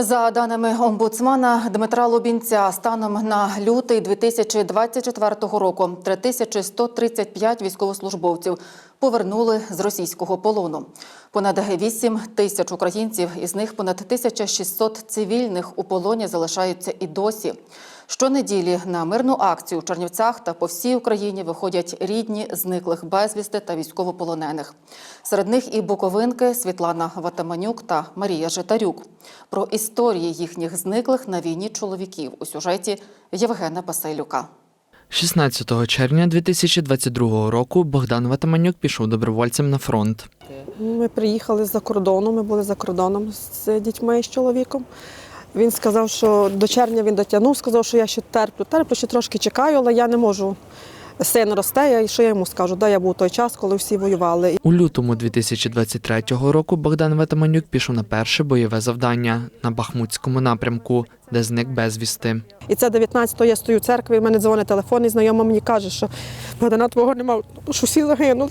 За даними омбудсмана Дмитра Лубінця, станом на лютий 2024 року 3135 військовослужбовців повернули з російського полону. Понад 8 тисяч українців, із них понад 1600 цивільних у полоні залишаються і досі. Щонеділі на мирну акцію у Чернівцях та по всій Україні виходять рідні зниклих безвісти та військовополонених. Серед них і буковинки Світлана Ватаманюк та Марія Житарюк. Про історії їхніх зниклих на війні чоловіків у сюжеті Євгена Пасайлюка. 16 червня 2022 року Богдан Ватаманюк пішов добровольцем на фронт. Ми приїхали з-за кордону, ми були за кордоном з дітьми і з чоловіком. Він сказав, що до червня він дотягнув, сказав, що я ще терплю, терплю, ще трошки чекаю, але я не можу. Син росте, я- і що я йому скажу? Да, я був той час, коли всі воювали. У лютому 2023 року Богдан Ватаманюк пішов на перше бойове завдання на Бахмутському напрямку, де зник безвісти. І це 19-го я стою в церкві, в мене дзвонить телефон, і знайома мені каже, що Богдана твого немає, що всі загинули.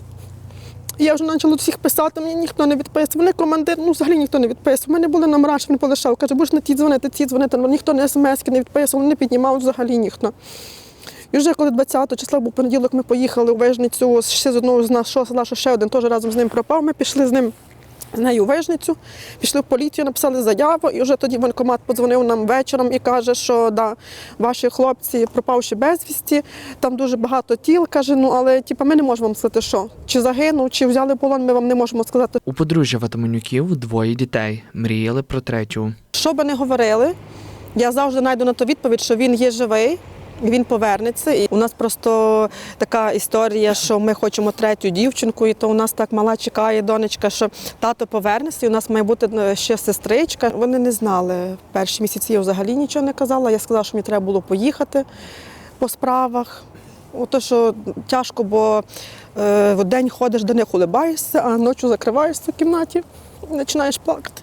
Я вже почала всіх писати, мені ніхто не відписував. Вони командир, ну взагалі ніхто не відписував. У мене були номера, що він полишав. Каже, будеш на ті дзвонити, ті дзвонити. Ну, ніхто не смс не відписував, не піднімав взагалі ніхто. І вже коли 20 числа був понеділок, ми поїхали у Вижницю ще з одного з нашого села, що ще один теж разом з ним пропав. Ми пішли з ним з нею Вижницю, пішли в поліцію, написали заяву, і вже тоді воєнкомат подзвонив нам вечором і каже, що да, ваші хлопці пропавши безвісті, там дуже багато тіл, каже, ну але типу, ми не можемо вам сказати, що чи загинув, чи взяли полон, ми вам не можемо сказати. У подружжя Ватаманюків двоє дітей. Мріяли про третю. Що би не говорили, я завжди знайду на то відповідь, що він є живий. Він повернеться. І у нас просто така історія, що ми хочемо третю дівчинку, і то у нас так мала чекає донечка, що тато повернеться, і у нас має бути е, ще сестричка. Вони не знали. Перші місяці я взагалі нічого не казала. Я сказала, що мені треба було поїхати по справах. Ото що тяжко, бо е, в день ходиш до них улибаєшся, а ночі закриваєшся в кімнаті і починаєш плакати.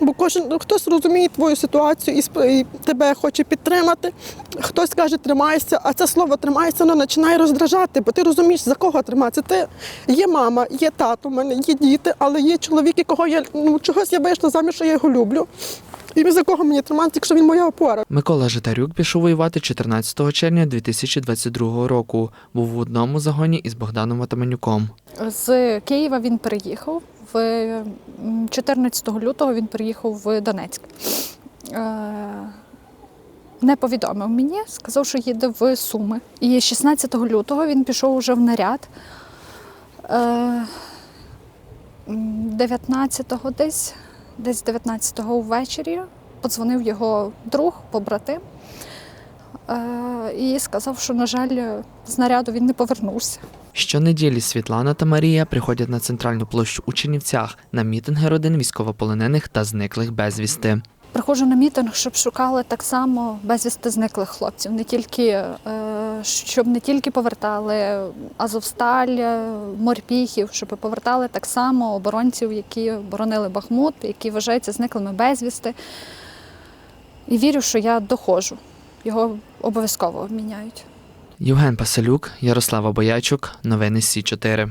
Бо кожен ну, хтось розуміє твою ситуацію і, тебе хоче підтримати, хтось каже, тримайся, а це слово тримайся, воно починає роздражати, бо ти розумієш, за кого триматися. Ти є мама, є тато, в мене є діти, але є чоловік, якого я ну чогось я вийшла заміж, що я його люблю. І за кого мені триматися, якщо він моя опора. Микола Житарюк пішов воювати 14 червня 2022 року. Був в одному загоні із Богданом Ватаманюком. З Києва він переїхав. В 14 лютого він приїхав в Донецьк. Е, Не повідомив мені, сказав, що їде в Суми. І 16 лютого він пішов уже в наряд. Е, 19-го десь, десь 19-го ввечері подзвонив його друг, побратим. Е, І сказав, що, на жаль, з наряду він не повернувся. Щонеділі Світлана та Марія приходять на центральну площу у Чернівцях на мітинги родин військовополонених та зниклих безвісти. Приходжу на мітинг, щоб шукали так само безвісти зниклих хлопців, не тільки е, щоб не тільки повертали Азовсталь, е, морпіхів, щоб повертали так само оборонців, які боронили Бахмут, які вважаються зниклими безвісти. І вірю, що я доходжу. Його обов'язково обміняють. Євген Пасалюк, Ярослава Боячук, новини Сі 4